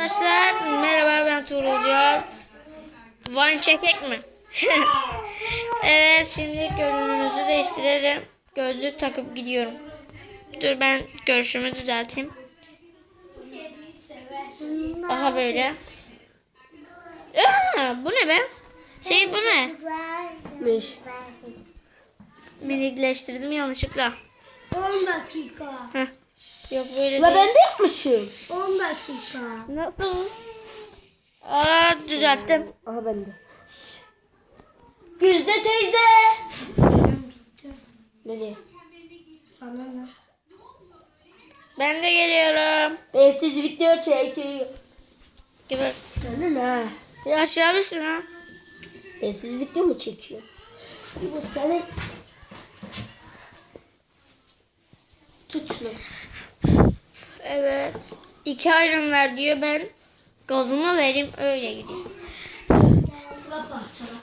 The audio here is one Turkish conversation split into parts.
Arkadaşlar merhaba ben Tuğrulcan. Vine çekek mi? evet şimdi görünümümüzü değiştirelim. Gözlük takıp gidiyorum. Dur ben görüşümü düzelteyim. Aha böyle. Aa, bu ne be? Şey bu ne? Miş. Minikleştirdim yanlışlıkla. 10 dakika. Heh. Yok böyle La değil. ben de yapmışım. 10 dakika. Nasıl? Aa düzelttim. Aha ben de. Güzde teyze. Nereye? Sana ne? Ben de geliyorum. Ben siz video çekiyorum. Gibi. Sana ne? Ya aşağı düştün ha. Ben siz video mu çekiyor? Bu senin. Tut şunu. Evet. İki ayrım ver diyor ben gazımı vereyim öyle gideyim. Sıra parçala.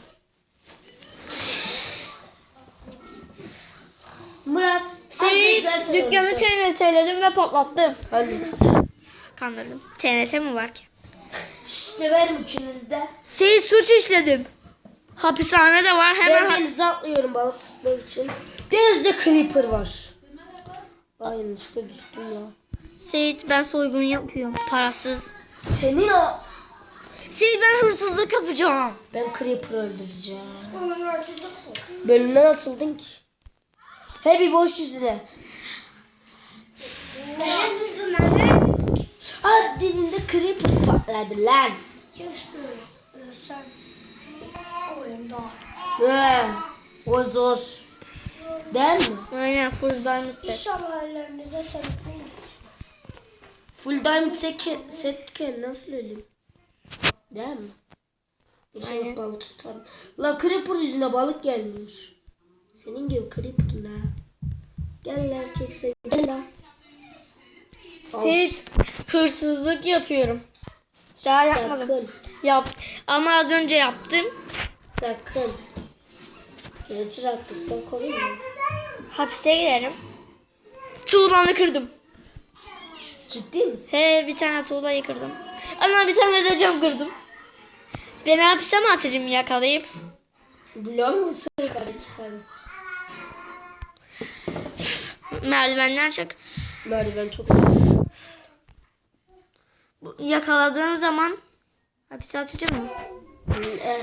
Murat. Seyit dükkanı TNT'ledim ve patlattım. Hadi. Kandırdım. TNT mi var ki? İşte verim ikiniz de. Seyit suç işledim. Hapishane de var hemen. Ben denize atlıyorum balık tutmak için. Denizde creeper var. Ay yanlışlıkla düştüm ya. Seyit ben soygun yapıyorum. Parasız. Seni ya. Seyit ben hırsızlık yapacağım. Ben creeper öldüreceğim. Bölümden atıldın ki. He bir boş yüzüne. Ne? Ha dibimde creeper patladı lan. Keşke ölsen. Oyunda. He, o zor. Değil mi? Aynen full diamond set. İnşallah ellerinize telefon. Full diamond set, setken nasıl öleyim? Değil mi? İnşallah Aynen. balık tutarım. La creeper yüzüne balık gelmiyor. Senin gibi creeper ne? Gel lan erkek sen. Gel lan. Seyit hırsızlık yapıyorum. Daha yapmadım. Sakın. Yap. Ama az önce yaptım. Sakın. Seni çıraklıktan koruyayım mı? Hapise girerim. Tuğlanı kırdım. Ciddi misin? He bir tane tuğlayı kırdım. Ama bir tane de cam kırdım. Beni hapise mi atacağım yakalayıp? Biliyor musun? Yukarı çıkarım. Merdivenden çık. Merdiven çok Bu- Yakaladığın zaman hapise atacağım mı? Eh,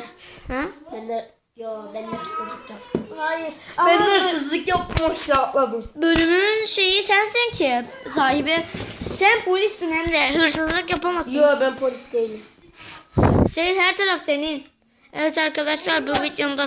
Ha? ben de yo ben de hırsızlık yaptım. Hayır. Ben hırsızlık yapmak için atladım. Bölümün şeyi sensin ki sahibi. Sen polissin hem de hırsızlık yapamazsın. Yo ben polis değilim. Senin her taraf senin. Evet arkadaşlar bu videonun da